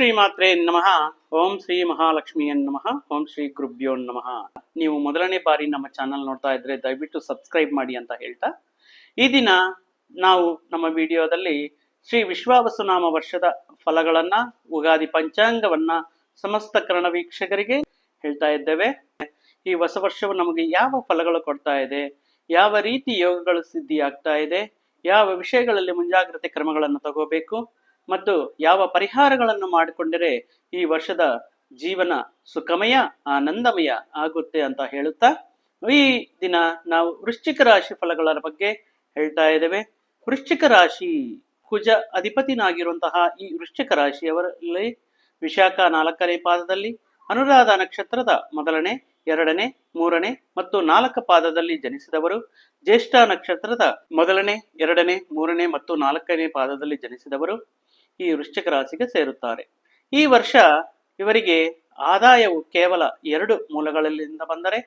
ಶ್ರೀಮಾತ್ರೆ ನಮಃ. ಓಂ ಶ್ರೀ ಮಹಾಲಕ್ಷ್ಮಿಯನ್ ನಮಃ. ಓಂ ಶ್ರೀ ಗುರುಭ್ಯೋ ನಮಃ. ನೀವು ಮೊದಲನೇ ಬಾರಿ ನಮ್ಮ ಚಾನಲ್ ನೋಡ್ತಾ ಇದ್ರೆ ದಯವಿಟ್ಟು ಸಬ್ಸ್ಕ್ರೈಬ್ ಮಾಡಿ ಅಂತ ಹೇಳ್ತಾ. ಈ ದಿನ ನಾವು ನಮ್ಮ ವಿಡಿಯೋದಲ್ಲಿ ಶ್ರೀ ವಿಶ್ವಾವಸುನಾಮ ವರ್ಷದ ಫಲಗಳನ್ನ, ಉಗಾದಿ ಪಂಚಾಂಗವನ್ನ ಸಮಸ್ತ ಕರ್ಣ ವೀಕ್ಷಕರಿಗೆ ಹೇಳ್ತಾ ಇದ್ದೇವೆ. ಈ ಹೊಸ ವರ್ಷವು ನಮಗೆ ಯಾವ ಫಲಗಳು ಕೊಡ್ತಾ ಇದೆ, ಯಾವ ರೀತಿ ಯೋಗಗಳು ಸಿದ್ಧಿಯಾಗ್ತಾ ಇದೆ, ಯಾವ ವಿಷಯಗಳಲ್ಲಿ ಮುಂಜಾಗ್ರತೆ ಕ್ರಮಗಳನ್ನು ತಗೋಬೇಕು ಮತ್ತು ಯಾವ ಪರಿಹಾರಗಳನ್ನು ಮಾಡಿಕೊಂಡರೆ ಈ ವರ್ಷದ ಜೀವನ ಸುಖಮಯ, ಆನಂದಮಯ ಆಗುತ್ತೆ ಅಂತ ಹೇಳುತ್ತಾ? ಈ ದಿನ ನಾವು ವೃಶ್ಚಿಕ ರಾಶಿ ಫಲಗಳ ಬಗ್ಗೆ ಹೇಳ್ತಾ ಇದ್ದೇವೆ. ವೃಶ್ಚಿಕ ರಾಶಿ ಕುಜ ಅಧಿಪತಿನಾಗಿರುವಂತಹ ಈ ವೃಶ್ಚಿಕ ರಾಶಿಯವರಲ್ಲಿ ವಿಶಾಖ ನಾಲ್ಕನೇ ಪಾದದಲ್ಲಿ, ಅನುರಾಧ ನಕ್ಷತ್ರದ ಮೊದಲನೇ, ಎರಡನೇ, ಮೂರನೇ ಮತ್ತು ನಾಲ್ಕ ಪಾದದಲ್ಲಿ ಜನಿಸಿದವರು, ಜ್ಯೇಷ್ಠ ನಕ್ಷತ್ರದ ಮೊದಲನೇ, ಎರಡನೇ, ಮೂರನೇ ಮತ್ತು ನಾಲ್ಕನೇ ಪಾದದಲ್ಲಿ ಜನಿಸಿದವರು. ಈ ವೃಶ್ಚಿಕ ರಾಶಿಗೆ ಸೇರುತ್ತಾರೆ. ಈ ವರ್ಷ ಇವರಿಗೆ ಆದಾಯವು ಕೇವಲ ಎರಡು ಮೂಲಗಳಿಂದ ಬಂದರೆ,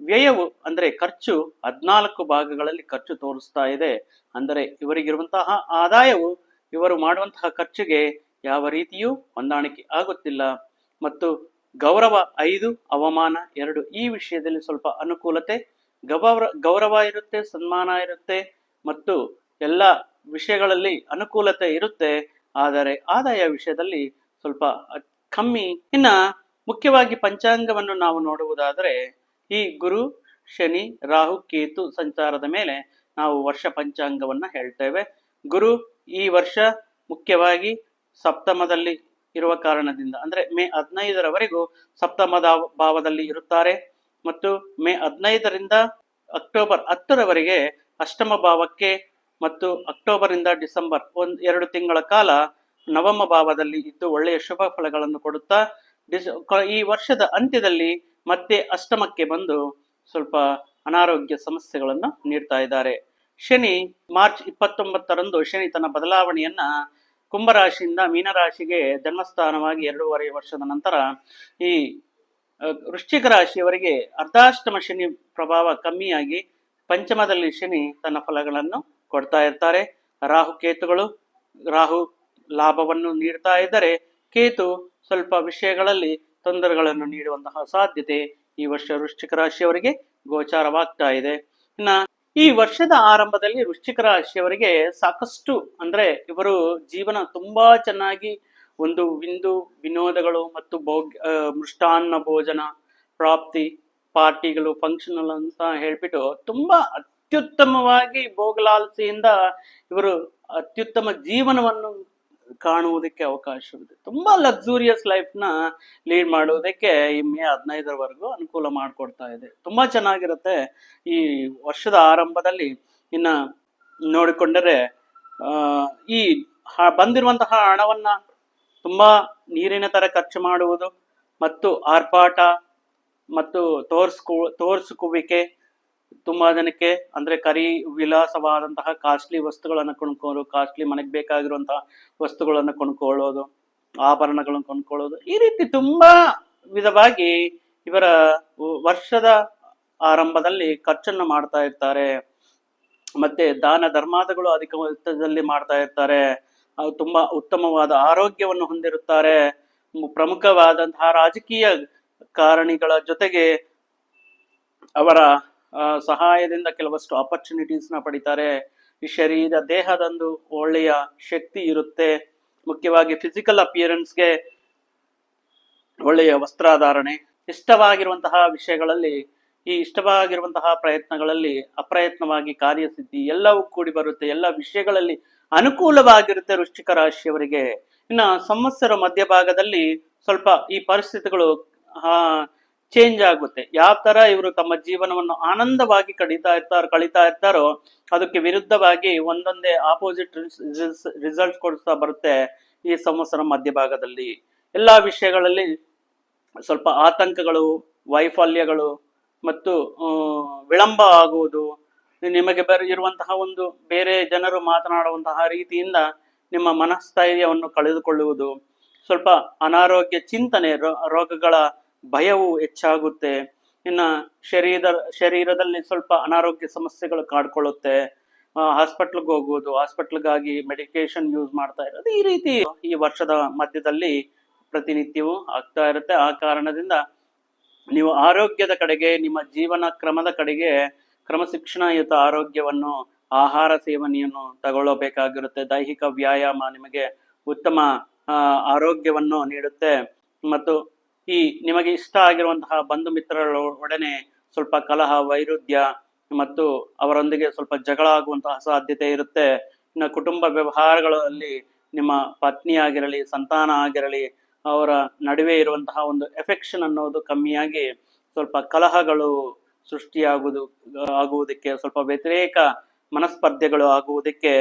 ವ್ಯಯವು ಅಂದರೆ ಖರ್ಚು ಹದಿನಾಲ್ಕು ಭಾಗಗಳಲ್ಲಿ ಖರ್ಚು ತೋರಿಸ್ತಾ ಇದೆ. ಅಂದರೆ ಇವರಿಗಿರುವಂತಹ ಆದಾಯವು ಇವರು ಮಾಡುವಂತಹ ಖರ್ಚಿಗೆ ಯಾವ ರೀತಿಯೂ ಹೊಂದಾಣಿಕೆ ಆಗುತ್ತಿಲ್ಲ. ಮತ್ತು ಗೌರವ ಐದು, ಅವಮಾನ ಎರಡು ಈ ವಿಷಯದಲ್ಲಿ ಸ್ವಲ್ಪ ಅನುಕೂಲತೆ, ಗೌರವ ಗೌರವ ಇರುತ್ತೆ, ಸನ್ಮಾನ ಇರುತ್ತೆ ಮತ್ತು ಎಲ್ಲ ವಿಷಯಗಳಲ್ಲಿ ಅನುಕೂಲತೆ ಇರುತ್ತೆ. ಆದರೆ ಆದಾಯ ವಿಷಯದಲ್ಲಿ ಸ್ವಲ್ಪ ಕಮ್ಮಿ. ಇನ್ನ ಮುಖ್ಯವಾಗಿ ಪಂಚಾಂಗವನ್ನು ನಾವು ನೋಡುವುದಾದರೆ ಈ ಗುರು, ಶನಿ, ರಾಹು, ಕೇತು ಸಂಚಾರದ ಮೇಲೆ ನಾವು ವರ್ಷ ಪಂಚಾಂಗವನ್ನು ಹೇಳ್ತೇವೆ. ಗುರು ಈ ವರ್ಷ ಮುಖ್ಯವಾಗಿ ಸಪ್ತಮದಲ್ಲಿ ಇರುವ ಕಾರಣದಿಂದ ಅಂದ್ರೆ ಮೇ ಹದಿನೈದರವರೆಗೂ ಸಪ್ತಮದ ಭಾವದಲ್ಲಿ ಇರುತ್ತಾರೆ. ಮತ್ತು ಮೇ ಹದಿನೈದರಿಂದ ಅಕ್ಟೋಬರ್ ಹತ್ತರವರೆಗೆ ಅಷ್ಟಮ ಭಾವಕ್ಕೆ ಮತ್ತು ಅಕ್ಟೋಬರ್ ಇಂದ ಡಿಸೆಂಬರ್ ಒಂದ್, ಎರಡು ತಿಂಗಳ ಕಾಲ ನವಮ ಭಾವದಲ್ಲಿ ಇದ್ದು ಒಳ್ಳೆಯ ಶುಭ ಫಲಗಳನ್ನು ಕೊಡುತ್ತಾ, ಡಿಸ್ ಈ ವರ್ಷದ ಅಂತ್ಯದಲ್ಲಿ ಮತ್ತೆ ಅಷ್ಟಮಕ್ಕೆ ಬಂದು ಸ್ವಲ್ಪ ಅನಾರೋಗ್ಯ ಸಮಸ್ಯೆಗಳನ್ನು ನೀಡ್ತಾ ಇದ್ದಾರೆ. ಶನಿ ಮಾರ್ಚ್ ಇಪ್ಪತ್ತೊಂಬತ್ತರಂದು ಶನಿ ತನ್ನ ಬದಲಾವಣೆಯನ್ನ ಕುಂಭರಾಶಿಯಿಂದ ಮೀನರಾಶಿಗೆ ಜನ್ಮಸ್ಥಾನವಾಗಿ ಎರಡೂವರೆ ವರ್ಷದ ನಂತರ ಈ ವೃಶ್ಚಿಕ ರಾಶಿಯವರಿಗೆ ಅರ್ಧಾಷ್ಟಮ ಶನಿ ಪ್ರಭಾವ ಕಮ್ಮಿಯಾಗಿ ಪಂಚಮದಲ್ಲಿ ಶನಿ ತನ್ನ ಫಲಗಳನ್ನು ಕೊಡ್ತಾ ಇರ್ತಾರೆ. ರಾಹು ಕೇತುಗಳು, ರಾಹು ಲಾಭವನ್ನು ನೀಡ್ತಾ ಇದ್ದರೆ ಕೇತು ಸ್ವಲ್ಪ ವಿಷಯಗಳಲ್ಲಿ ತೊಂದರೆಗಳನ್ನು ನೀಡುವಂತಹ ಸಾಧ್ಯತೆ ಈ ವರ್ಷ ವೃಶ್ಚಿಕ ರಾಶಿಯವರಿಗೆ ಗೋಚಾರವಾಗ್ತಾ ಇದೆ. ಇನ್ನ ಈ ವರ್ಷದ ಆರಂಭದಲ್ಲಿ ವೃಶ್ಚಿಕ ರಾಶಿಯವರಿಗೆ ಸಾಕಷ್ಟು ಅಂದ್ರೆ ಇವರು ಜೀವನ ತುಂಬಾ ಚೆನ್ನಾಗಿ ಒಂದು ವಿಂದು ವಿನೋದಗಳು ಮತ್ತು ಭೋಗ್ಯ ಮೃಷ್ಟಾನ್ನ ಭೋಜನ, ಪ್ರಾಪ್ತಿ, ಪಾರ್ಟಿಗಳು ಫಂಕ್ಷನ್ ಅಂತ ಹೇಳ್ಬಿಟ್ಟು ತುಂಬಾ ಅತ್ಯುತ್ತಮವಾಗಿ ಭೋಗಲಾಲಸೆಯಿಂದ ಇವರು ಅತ್ಯುತ್ತಮ ಜೀವನವನ್ನು ಕಾಣುವುದಕ್ಕೆ ಅವಕಾಶವಿದೆ. ತುಂಬಾ ಲಕ್ಸುರಿಯಸ್ ಲೈಫ್ನ ಲೀಡ್ ಮಾಡುವುದಕ್ಕೆ ಈ ಮೇ ಹದಿನೈದರವರೆಗೂ ಅನುಕೂಲ ಮಾಡಿಕೊಡ್ತಾ ಇದೆ. ತುಂಬಾ ಚೆನ್ನಾಗಿರುತ್ತೆ ಈ ವರ್ಷದ ಆರಂಭದಲ್ಲಿ. ಇನ್ನ ನೋಡಿಕೊಂಡರೆ ಈ ಬಂದಿರುವಂತಹ ಹಣವನ್ನ ತುಂಬಾ ನೀರಿನ ತರ ಖರ್ಚು ಮಾಡುವುದು ಮತ್ತು ಆರ್ಪಾಟ ಮತ್ತು ತೋರಿಸ್ಕೊ, ತೋರ್ಸುಕುವಿಕೆ ತುಂಬಾ ಜನಕ್ಕೆ ಅಂದ್ರೆ ಕರಿ ವಿಲಾಸವಾದಂತಹ ಕಾಸ್ಟ್ಲಿ ವಸ್ತುಗಳನ್ನು ಕೊಂಡ್ಕೊಳ್ಳೋದು ಕಾಸ್ಟ್ಲಿ ಮನೆಗೆ ಬೇಕಾಗಿರುವಂತಹ ವಸ್ತುಗಳನ್ನು ಕೊಂಡ್ಕೊಳ್ಳೋದು ಆಭರಣಗಳನ್ನು ಕೊಂಡ್ಕೊಳ್ಳೋದು ಈ ರೀತಿ ತುಂಬಾ ವಿಧವಾಗಿ ಇವರ ವರ್ಷದ ಆರಂಭದಲ್ಲಿ ಖರ್ಚನ್ನು ಮಾಡ್ತಾ ಇರ್ತಾರೆ. ಮತ್ತೆ ದಾನ ಧರ್ಮಾದಗಳು ಅಧಿಕ ಮೊತ್ತದಲ್ಲಿ ಮಾಡ್ತಾ ಇರ್ತಾರೆ. ತುಂಬಾ ಉತ್ತಮವಾದ ಆರೋಗ್ಯವನ್ನು ಹೊಂದಿರುತ್ತಾರೆ. ಪ್ರಮುಖವಾದಂತಹ ರಾಜಕೀಯ ಕಾರಣಿಗಳ ಜೊತೆಗೆ ಅವರ ಸಹಾಯದಿಂದ ಕೆಲವಷ್ಟು ಆಪರ್ಚುನಿಟೀಸ್ನ ಪಡಿತಾರೆ. ಈ ಶರೀರ, ದೇಹದಂದು ಒಳ್ಳೆಯ ಶಕ್ತಿ ಇರುತ್ತೆ. ಮುಖ್ಯವಾಗಿ ಫಿಸಿಕಲ್ ಅಪಿಯರೆನ್ಸ್ಗೆ ಒಳ್ಳೆಯ ವಸ್ತ್ರಾಧಾರಣೆ. ಇಷ್ಟವಾಗಿರುವಂತಹ ವಿಷಯಗಳಲ್ಲಿ, ಈ ಇಷ್ಟವಾಗಿರುವಂತಹ ಪ್ರಯತ್ನಗಳಲ್ಲಿ ಅಪ್ರಯತ್ನವಾಗಿ ಕಾರ್ಯಸಿದ್ಧಿ ಎಲ್ಲವೂ ಕೂಡಿ ಬರುತ್ತೆ. ಎಲ್ಲ ವಿಷಯಗಳಲ್ಲಿ ಅನುಕೂಲವಾಗಿರುತ್ತೆ ವೃಶ್ಚಿಕ ರಾಶಿಯವರಿಗೆ. ಇನ್ನು ಸಮಸ್ಯೆರ ಮಧ್ಯಭಾಗದಲ್ಲಿ ಸ್ವಲ್ಪ ಈ ಪರಿಸ್ಥಿತಿಗಳು ಚೇಂಜ್ ಆಗುತ್ತೆ. ಯಾವ ತರ ಇವರು ತಮ್ಮ ಜೀವನವನ್ನು ಆನಂದವಾಗಿ ಕಡಿತಾ ಇರ್ತಾರೋ, ಕಳೀತಾ ಇರ್ತಾರೋ ಅದಕ್ಕೆ ವಿರುದ್ಧವಾಗಿ ಒಂದೊಂದೇ ಆಪೋಸಿಟ್ ರಿಸಲ್ಟ್ ಕೊಡಿಸ್ತಾ ಬರುತ್ತೆ ಈ ಸಂವತ್ಸರ ಮಧ್ಯಭಾಗದಲ್ಲಿ. ಎಲ್ಲಾ ವಿಷಯಗಳಲ್ಲಿ ಸ್ವಲ್ಪ ಆತಂಕಗಳು, ವೈಫಲ್ಯಗಳು ಮತ್ತು ವಿಳಂಬ ಆಗುವುದು. ನಿಮಗೆ ಬರ ಇರುವಂತಹ ಒಂದು ಬೇರೆ ಜನರು ಮಾತನಾಡುವಂತಹ ರೀತಿಯಿಂದ ನಿಮ್ಮ ಮನಸ್ಥೈರ್ಯವನ್ನು ಕಳೆದುಕೊಳ್ಳುವುದು. ಸ್ವಲ್ಪ ಅನಾರೋಗ್ಯ ಚಿಂತನೆ ರೋಗಗಳ ಭಯವು ಹೆಚ್ಚಾಗುತ್ತೆ. ಇನ್ನ ಶರೀರ, ಶರೀರದಲ್ಲಿ ಸ್ವಲ್ಪ ಅನಾರೋಗ್ಯ ಸಮಸ್ಯೆಗಳು ಕಾಡ್ಕೊಳ್ಳುತ್ತೆ. ಹಾಸ್ಪಿಟ್ಲ್ಗೆ ಹೋಗುವುದು ಹಾಸ್ಪಿಟ್ಲ್ಗಾಗಿ ಮೆಡಿಕೇಶನ್ ಯೂಸ್ ಮಾಡ್ತಾ ಇರೋದು ಈ ರೀತಿ ಈ ವರ್ಷದ ಮಧ್ಯದಲ್ಲಿ ಪ್ರತಿನಿತ್ಯವೂ ಆಗ್ತಾ ಇರುತ್ತೆ. ಆ ಕಾರಣದಿಂದ ನೀವು ಆರೋಗ್ಯದ ಕಡೆಗೆ, ನಿಮ್ಮ ಜೀವನ ಕ್ರಮದ ಕಡೆಗೆ ಕ್ರಮಶಿಕ್ಷಣಯುತ ಆರೋಗ್ಯವನ್ನು, ಆಹಾರ ಸೇವನೆಯನ್ನು ತಗೊಳ್ಳಬೇಕಾಗಿರುತ್ತೆ. ದೈಹಿಕ ವ್ಯಾಯಾಮ ನಿಮಗೆ ಉತ್ತಮ ಆರೋಗ್ಯವನ್ನು ನೀಡುತ್ತೆ. ಮತ್ತು ಈ ನಿಮಗೆ ಇಷ್ಟ ಆಗಿರುವಂತಹ ಬಂಧು ಮಿತ್ರರ ಒಡನೆ ಸ್ವಲ್ಪ ಕಲಹ, ವೈರುಧ್ಯ ಮತ್ತು ಅವರೊಂದಿಗೆ ಸ್ವಲ್ಪ ಜಗಳ ಆಗುವಂತಹ ಸಾಧ್ಯತೆ ಇರುತ್ತೆ. ಇನ್ನು ಕುಟುಂಬ ವ್ಯವಹಾರಗಳಲ್ಲಿ ನಿಮ್ಮ ಪತ್ನಿ ಆಗಿರಲಿ, ಸಂತಾನ ಆಗಿರಲಿ, ಅವರ ನಡುವೆ ಇರುವಂತಹ ಒಂದು ಎಫೆಕ್ಷನ್ ಅನ್ನೋದು ಕಮ್ಮಿಯಾಗಿ ಸ್ವಲ್ಪ ಕಲಹಗಳು ಸೃಷ್ಟಿಯಾಗುವುದು, ಆಗುವುದಕ್ಕೆ ಸ್ವಲ್ಪ ವ್ಯತಿರೇಕ ಮನಸ್ಪರ್ಧೆಗಳು ಆಗುವುದಕ್ಕೆ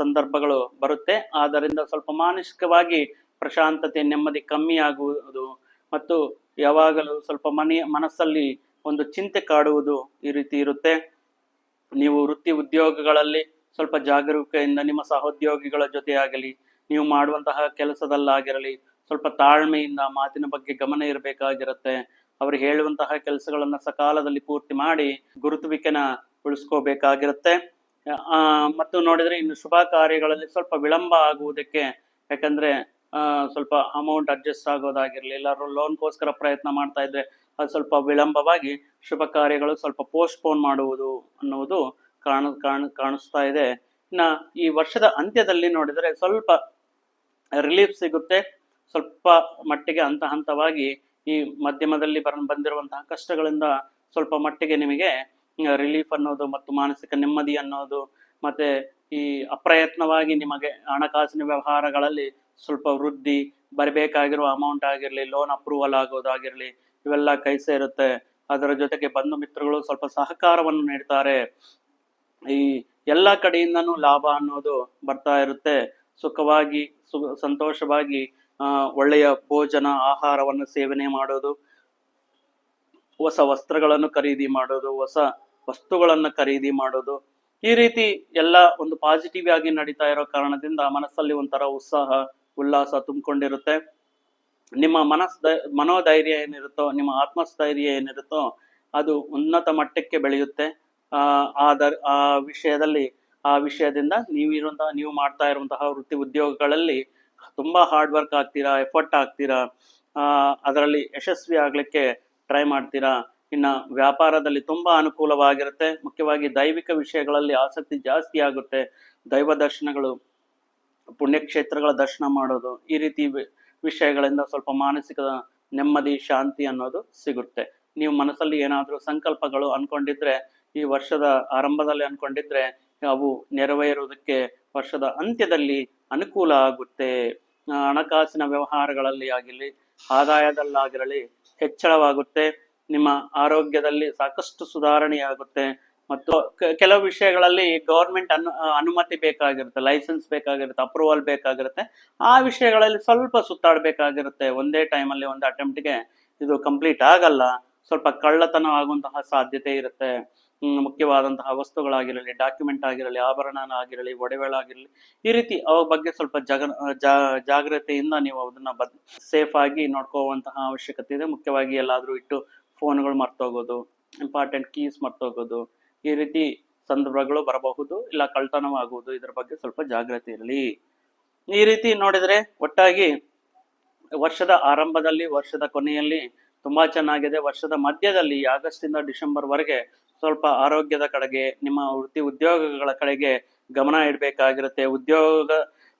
ಸಂದರ್ಭಗಳು ಬರುತ್ತೆ. ಆದ್ದರಿಂದ ಸ್ವಲ್ಪ ಮಾನಸಿಕವಾಗಿ ಪ್ರಶಾಂತತೆ, ನೆಮ್ಮದಿ ಕಮ್ಮಿ ಆಗುವುದು ಮತ್ತು ಯಾವಾಗಲೂ ಸ್ವಲ್ಪ ಮನೆಯ ಮನಸ್ಸಲ್ಲಿ ಒಂದು ಚಿಂತೆ ಕಾಡುವುದು ಈ ರೀತಿ ಇರುತ್ತೆ. ನೀವು ವೃತ್ತಿ ಉದ್ಯೋಗಗಳಲ್ಲಿ ಸ್ವಲ್ಪ ಜಾಗರೂಕೆಯಿಂದ ನಿಮ್ಮ ಸಹೋದ್ಯೋಗಿಗಳ ಜೊತೆ ಆಗಲಿ ನೀವು ಮಾಡುವಂತಹ ಕೆಲಸದಲ್ಲಾಗಿರಲಿ, ಸ್ವಲ್ಪ ತಾಳ್ಮೆಯಿಂದ ಮಾತಿನ ಬಗ್ಗೆ ಗಮನ ಇರಬೇಕಾಗಿರುತ್ತೆ. ಅವರು ಹೇಳುವಂತಹ ಕೆಲಸಗಳನ್ನ ಸಕಾಲದಲ್ಲಿ ಪೂರ್ತಿ ಮಾಡಿ ಗುರುತುವಿಕೆನ ಉಳಿಸ್ಕೋಬೇಕಾಗಿರುತ್ತೆ. ಮತ್ತು ನೋಡಿದ್ರೆ ಇನ್ನು ಶುಭ ಕಾರ್ಯಗಳಲ್ಲಿ ಸ್ವಲ್ಪ ವಿಳಂಬ ಆಗುವುದಕ್ಕೆ, ಯಾಕಂದ್ರೆ ಸ್ವಲ್ಪ ಅಮೌಂಟ್ ಅಡ್ಜಸ್ಟ್ ಆಗೋದಾಗಿರಲಿ ಎಲ್ಲರೂ ಲೋನ್ಗೋಸ್ಕರ ಪ್ರಯತ್ನ ಮಾಡ್ತಾ ಇದ್ರೆ ಅದು ಸ್ವಲ್ಪ ವಿಳಂಬವಾಗಿ ಶುಭ ಕಾರ್ಯಗಳು ಸ್ವಲ್ಪ ಪೋಸ್ಟ್ಪೋನ್ ಮಾಡುವುದು ಅನ್ನುವುದು ಕಾಣ ಕಾಣ, ಕಾಣಿಸ್ತಾ ಇದೆ. ಇನ್ನ ಈ ವರ್ಷದ ಅಂತ್ಯದಲ್ಲಿ ನೋಡಿದರೆ ಸ್ವಲ್ಪ ರಿಲೀಫ್ ಸಿಗುತ್ತೆ. ಸ್ವಲ್ಪ ಮಟ್ಟಿಗೆ ಹಂತ ಹಂತವಾಗಿ ಈ ಮಧ್ಯಮದಲ್ಲಿ ಬರ, ಬಂದಿರುವಂತಹ ಕಷ್ಟಗಳಿಂದ ಸ್ವಲ್ಪ ಮಟ್ಟಿಗೆ ನಿಮಗೆ ರಿಲೀಫ್ ಅನ್ನೋದು ಮತ್ತು ಮಾನಸಿಕ ನೆಮ್ಮದಿ ಅನ್ನೋದು ಮತ್ತೆ ಈ ಅಪ್ರಯತ್ನವಾಗಿ ನಿಮಗೆ ಹಣಕಾಸಿನ ವ್ಯವಹಾರಗಳಲ್ಲಿ ಸ್ವಲ್ಪ ವೃದ್ಧಿ ಬರಬೇಕಾಗಿರೋ ಅಮೌಂಟ್ ಆಗಿರಲಿ ಲೋನ್ ಅಪ್ರೂವಲ್ ಆಗೋದಾಗಿರಲಿ, ಇವೆಲ್ಲ ಕೈ ಸೇರುತ್ತೆ. ಅದರ ಜೊತೆಗೆ ಬಂಧು ಮಿತ್ರಗಳು ಸ್ವಲ್ಪ ಸಹಕಾರವನ್ನು ನೀಡ್ತಾರೆ. ಈ ಎಲ್ಲ ಕಡೆಯಿಂದನೂ ಲಾಭ ಅನ್ನೋದು ಬರ್ತಾ ಇರುತ್ತೆ. ಸುಖವಾಗಿ, ಸು, ಸಂತೋಷವಾಗಿ ಒಳ್ಳೆಯ ಭೋಜನ, ಆಹಾರವನ್ನು ಸೇವನೆ ಮಾಡೋದು, ಹೊಸ ವಸ್ತ್ರಗಳನ್ನು ಖರೀದಿ ಮಾಡೋದು, ಹೊಸ ವಸ್ತುಗಳನ್ನು ಖರೀದಿ ಮಾಡೋದು. ಈ ರೀತಿ ಎಲ್ಲ ಒಂದು ಪಾಸಿಟಿವ್ ಆಗಿ ನಡೀತಾ ಇರೋ ಕಾರಣದಿಂದ ಮನಸ್ಸಲ್ಲಿ ಒಂಥರ ಉತ್ಸಾಹ ಉಲ್ಲಾಸ ತುಂಬಿಕೊಂಡಿರುತ್ತೆ. ನಿಮ್ಮ ಮನಸ್ ಮನೋಧೈರ್ಯ ಏನಿರುತ್ತೋ, ನಿಮ್ಮ ಆತ್ಮಸ್ಥೈರ್ಯ ಏನಿರುತ್ತೋ, ಅದು ಉನ್ನತ ಮಟ್ಟಕ್ಕೆ ಬೆಳೆಯುತ್ತೆ. ಆ ಆ ವಿಷಯದಲ್ಲಿ, ಆ ವಿಷಯದಿಂದ ನೀವಿರುವಂತಹ, ನೀವು ಮಾಡ್ತಾ ಇರುವಂತಹ ವೃತ್ತಿ ಉದ್ಯೋಗಗಳಲ್ಲಿ ತುಂಬ ಹಾರ್ಡ್ ವರ್ಕ್ ಆಗ್ತೀರಾ ಎಫರ್ಟ್ ಆಗ್ತೀರಾ ಅದರಲ್ಲಿ ಯಶಸ್ವಿ ಆಗ್ಲಿಕ್ಕೆ ಟ್ರೈ ಮಾಡ್ತೀರಾ. ಇನ್ನು ವ್ಯಾಪಾರದಲ್ಲಿ ತುಂಬಾ ಅನುಕೂಲವಾಗಿರುತ್ತೆ. ಮುಖ್ಯವಾಗಿ ದೈವಿಕ ವಿಷಯಗಳಲ್ಲಿ ಆಸಕ್ತಿ ಜಾಸ್ತಿ ಆಗುತ್ತೆ. ದೈವ ದರ್ಶನಗಳು ಪುಣ್ಯಕ್ಷೇತ್ರಗಳ ದರ್ಶನ ಮಾಡೋದು, ಈ ರೀತಿ ವಿಷಯಗಳಿಂದ ಸ್ವಲ್ಪ ಮಾನಸಿಕ ನೆಮ್ಮದಿ, ಶಾಂತಿ ಅನ್ನೋದು ಸಿಗುತ್ತೆ. ನೀವು ಮನಸ್ಸಲ್ಲಿ ಏನಾದರೂ ಸಂಕಲ್ಪಗಳು ಅನ್ಕೊಂಡಿದ್ರೆ, ಈ ವರ್ಷದ ಆರಂಭದಲ್ಲಿ ಅನ್ಕೊಂಡಿದ್ರೆ, ಅವು ನೆರವೇರುವುದಕ್ಕೆ ವರ್ಷದ ಅಂತ್ಯದಲ್ಲಿ ಅನುಕೂಲ ಆಗುತ್ತೆ. ಹಣಕಾಸಿನ ವ್ಯವಹಾರಗಳಲ್ಲಿ ಆಗಿರಲಿ, ಆದಾಯದಲ್ಲಾಗಿರಲಿ, ಹೆಚ್ಚಳವಾಗುತ್ತೆ. ನಿಮ್ಮ ಆರೋಗ್ಯದಲ್ಲಿ ಸಾಕಷ್ಟು ಸುಧಾರಣೆಯಾಗುತ್ತೆ. ಮತ್ತು ಕೆಲವು ವಿಷಯಗಳಲ್ಲಿ ಗೌರ್ಮೆಂಟ್ ಅನು ಅನುಮತಿ ಬೇಕಾಗಿರುತ್ತೆ ಲೈಸೆನ್ಸ್ ಬೇಕಾಗಿರುತ್ತೆ ಅಪ್ರೂವಲ್ ಬೇಕಾಗಿರುತ್ತೆ. ಆ ವಿಷಯಗಳಲ್ಲಿ ಸ್ವಲ್ಪ ಸುತ್ತಾಡಬೇಕಾಗಿರುತ್ತೆ. ಒಂದೇ ಟೈಮಲ್ಲಿ ಒಂದು ಅಟೆಂಪ್ಟ್ಗೆ ಇದು ಕಂಪ್ಲೀಟ್ ಆಗಲ್ಲ. ಸ್ವಲ್ಪ ಕಳ್ಳತನ ಆಗುವಂತಹ ಸಾಧ್ಯತೆ ಇರುತ್ತೆ. ಮುಖ್ಯವಾದಂತಹ ವಸ್ತುಗಳಾಗಿರಲಿ ಡಾಕ್ಯುಮೆಂಟ್ ಆಗಿರಲಿ, ಆಭರಣ ಆಗಿರಲಿ ಒಡವೆಗಳಾಗಿರಲಿ ಈ ರೀತಿ ಅವ್ರ ಬಗ್ಗೆ ಸ್ವಲ್ಪ ಜಗ ಜಾಗ್ರತೆಯಿಂದ ನೀವು ಅದನ್ನ ಬದ್ ಸೇಫ್ ಆಗಿ ನೋಡ್ಕೋವಂತಹ ಅವಶ್ಯಕತೆ ಇದೆ. ಮುಖ್ಯವಾಗಿ ಎಲ್ಲಾದ್ರೂ ಇಟ್ಟು ಫೋನ್ಗಳು ಮರ್ತೋಗೋದು ಇಂಪಾರ್ಟೆಂಟ್ ಕೀಸ್ ಮರ್ತೋಗೋದು ಈ ರೀತಿ ಸಂದರ್ಭಗಳು ಬರಬಹುದು ಇಲ್ಲ ಕಳ್ತನವಾಗುವುದು ಇದರ ಬಗ್ಗೆ ಸ್ವಲ್ಪ ಜಾಗ್ರತೆ ಇರಲಿ. ಈ ರೀತಿ ನೋಡಿದರೆ ಒಟ್ಟಾಗಿ ವರ್ಷದ ಆರಂಭದಲ್ಲಿ, ವರ್ಷದ ಕೊನೆಯಲ್ಲಿ ತುಂಬಾ ಚೆನ್ನಾಗಿದೆ. ವರ್ಷದ ಮಧ್ಯದಲ್ಲಿ ಆಗಸ್ಟ್ ಇಂದ ಡಿಸೆಂಬರ್ ವರೆಗೆ ಸ್ವಲ್ಪ ಆರೋಗ್ಯದ ಕಡೆಗೆ, ನಿಮ್ಮ ವೃತ್ತಿ ಉದ್ಯೋಗಗಳ ಕಡೆಗೆ ಗಮನ ಇಡಬೇಕಾಗಿರುತ್ತೆ. ಉದ್ಯೋಗ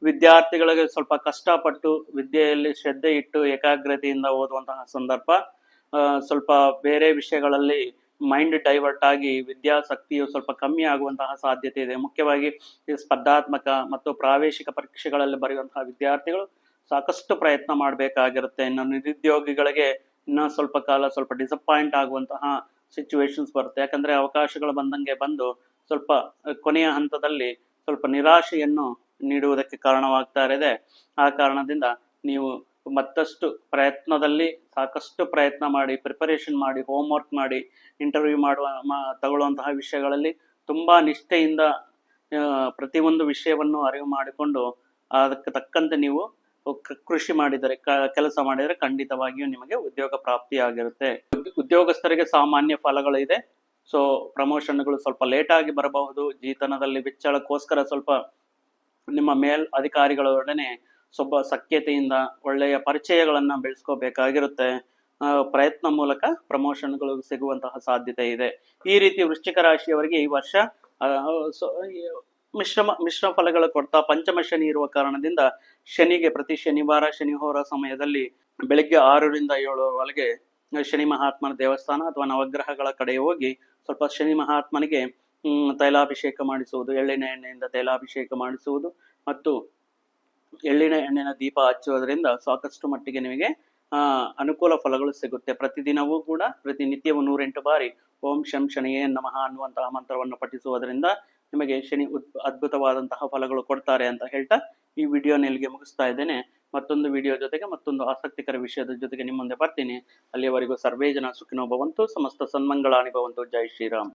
ವಿದ್ಯಾರ್ಥಿಗಳಿಗೆ ಸ್ವಲ್ಪ ಕಷ್ಟಪಟ್ಟು ವಿದ್ಯೆಯಲ್ಲಿ ಶ್ರದ್ಧೆ ಇಟ್ಟು ಏಕಾಗ್ರತೆಯಿಂದ ಓದುವಂತಹ ಸಂದರ್ಭ ಸ್ವಲ್ಪ ಬೇರೆ ವಿಷಯಗಳಲ್ಲಿ ಮೈಂಡ್ ಡೈವರ್ಟ್ ಆಗಿ ವಿದ್ಯಾಸಕ್ತಿಯು ಸ್ವಲ್ಪ ಕಮ್ಮಿ ಆಗುವಂತಹ ಸಾಧ್ಯತೆ ಇದೆ. ಮುಖ್ಯವಾಗಿ ಸ್ಪರ್ಧಾತ್ಮಕ ಮತ್ತು ಪ್ರಾವೇಶಿಕ ಪರೀಕ್ಷೆಗಳಲ್ಲಿ ಬರೆಯುವಂತಹ ವಿದ್ಯಾರ್ಥಿಗಳು ಸಾಕಷ್ಟು ಪ್ರಯತ್ನ ಮಾಡಬೇಕಾಗಿರುತ್ತೆ. ಇನ್ನು ನಿರುದ್ಯೋಗಿಗಳಿಗೆ ಇನ್ನೂ ಸ್ವಲ್ಪ ಕಾಲ ಸ್ವಲ್ಪ ಡಿಸಪಾಯಿಂಟ್ ಆಗುವಂತಹ ಸಿಚುವೇಶನ್ಸ್ ಬರುತ್ತೆ. ಯಾಕಂದ್ರೆ ಅವಕಾಶಗಳು ಬಂದಂಗೆ ಬಂದು ಸ್ವಲ್ಪ ಕೊನೆಯ ಹಂತದಲ್ಲಿ ಸ್ವಲ್ಪ ನಿರಾಶೆಯನ್ನು ನೀಡುವುದಕ್ಕೆ ಕಾರಣವಾಗ್ತಾ ಇದೆ. ಆ ಕಾರಣದಿಂದ ನೀವು ಮತ್ತಷ್ಟು ಪ್ರಯತ್ನದಲ್ಲಿ ಸಾಕಷ್ಟು ಪ್ರಯತ್ನ ಮಾಡಿ ಪ್ರಿಪರೇಷನ್ ಮಾಡಿ ಹೋಮ್ವರ್ಕ್ ಮಾಡಿ ಇಂಟರ್ವ್ಯೂ ಮಾಡುವ ತಗೊಳ್ಳುವಂತಹ ವಿಷಯಗಳಲ್ಲಿ ತುಂಬಾ ನಿಷ್ಠೆಯಿಂದ ಪ್ರತಿಯೊಂದು ವಿಷಯವನ್ನು ಅರಿವು ಮಾಡಿಕೊಂಡು ಅದಕ್ಕೆ ತಕ್ಕಂತೆ ನೀವು ಕೃಷಿ ಮಾಡಿದರೆ ಕೆಲಸ ಮಾಡಿದರೆ ಖಂಡಿತವಾಗಿಯೂ ನಿಮಗೆ ಉದ್ಯೋಗ ಪ್ರಾಪ್ತಿಯಾಗಿರುತ್ತೆ. ಉದ್- ಉದ್ಯೋಗಸ್ಥರಿಗೆ ಸಾಮಾನ್ಯ ಫಲಗಳು ಇದೆ ಸೊ ಪ್ರಮೋಷನ್ಗಳು ಸ್ವಲ್ಪ ಲೇಟ್ ಆಗಿ ಬರಬಹುದು. ಜೀತನದಲ್ಲಿ ವಿಚ್ಚಳಕ್ಕೋಸ್ಕರ ಸ್ವಲ್ಪ ನಿಮ್ಮ ಮೇಲ್ ಅಧಿಕಾರಿಗಳೊಡನೆ ಸ್ವಲ್ಪ ಸಖ್ಯತೆಯಿಂದ ಒಳ್ಳೆಯ ಪರಿಚಯಗಳನ್ನ ಬೆಳೆಸ್ಕೋಬೇಕಾಗಿರುತ್ತೆ. ಪ್ರಯತ್ನ ಮೂಲಕ ಪ್ರಮೋಷನ್ಗಳು ಸಿಗುವಂತಹ ಸಾಧ್ಯತೆ ಇದೆ. ಈ ರೀತಿ ವೃಶ್ಚಿಕ ರಾಶಿಯವರಿಗೆ ಈ ವರ್ಷ ಮಿಶ್ರಮ, ಮಿಶ್ರ ಫಲಗಳು ಕೊಡ್ತಾ ಪಂಚಮ ಶನಿ ಇರುವ ಕಾರಣದಿಂದ ಶನಿಗೆ ಪ್ರತಿ ಶನಿವಾರ, ಶನಿಹೋರ ಸಮಯದಲ್ಲಿ ಬೆಳಿಗ್ಗೆ ಆರರಿಂದ ಏಳರವರೆಗೆ ಶನಿ ಮಹಾತ್ಮನ ದೇವಸ್ಥಾನ ಅಥವಾ ನವಗ್ರಹಗಳ ಕಡೆ ಹೋಗಿ ಸ್ವಲ್ಪ ಶನಿ ಮಹಾತ್ಮನಿಗೆ ತೈಲಾಭಿಷೇಕ ಮಾಡಿಸುವುದು, ಎಳ್ಳಿನ ಎಣ್ಣೆಯಿಂದ ತೈಲಾಭಿಷೇಕ ಮಾಡಿಸುವುದು ಮತ್ತು ಎಳ್ಳಿನ ಎಣ್ಣೆನ ದೀಪ ಹಚ್ಚುವುದರಿಂದ ಸಾಕಷ್ಟು ಮಟ್ಟಿಗೆ ನಿಮಗೆ ಅನುಕೂಲ ಫಲಗಳು ಸಿಗುತ್ತೆ. ಪ್ರತಿದಿನವೂ ಕೂಡ, ಪ್ರತಿನಿತ್ಯವೂ ನೂರೆಂಟು ಬಾರಿ ಓಂ ಶಂ ಶನಿಯೇ ನಮಃ ಅನ್ನುವಂತಹ ಮಂತ್ರವನ್ನು ಪಠಿಸುವುದರಿಂದ ನಿಮಗೆ ಶನಿ ಉದ್, ಅದ್ಭುತವಾದಂತಹ ಫಲಗಳು ಕೊಡ್ತಾರೆ ಅಂತ ಹೇಳ್ತಾ ಈ ವಿಡಿಯೋ ಇಲ್ಲಿಗೆ ಮುಗಿಸ್ತಾ ಇದ್ದೇನೆ. ಮತ್ತೊಂದು ವಿಡಿಯೋ ಜೊತೆಗೆ ಮತ್ತೊಂದು ಆಸಕ್ತಿಕರ ವಿಷಯದ ಜೊತೆಗೆ ನಿಮ್ಮ ಮುಂದೆ ಬರ್ತೀನಿ. ಅಲ್ಲಿಯವರೆಗೂ ಸರ್ವೇ ಜನ ಸುಖಿನೋ ಭವಂತು, ಸಮಸ್ತ ಸನ್ಮಂಗಳಾನಿ ಭವಂತು. ಜೈ ಶ್ರೀರಾಮ್.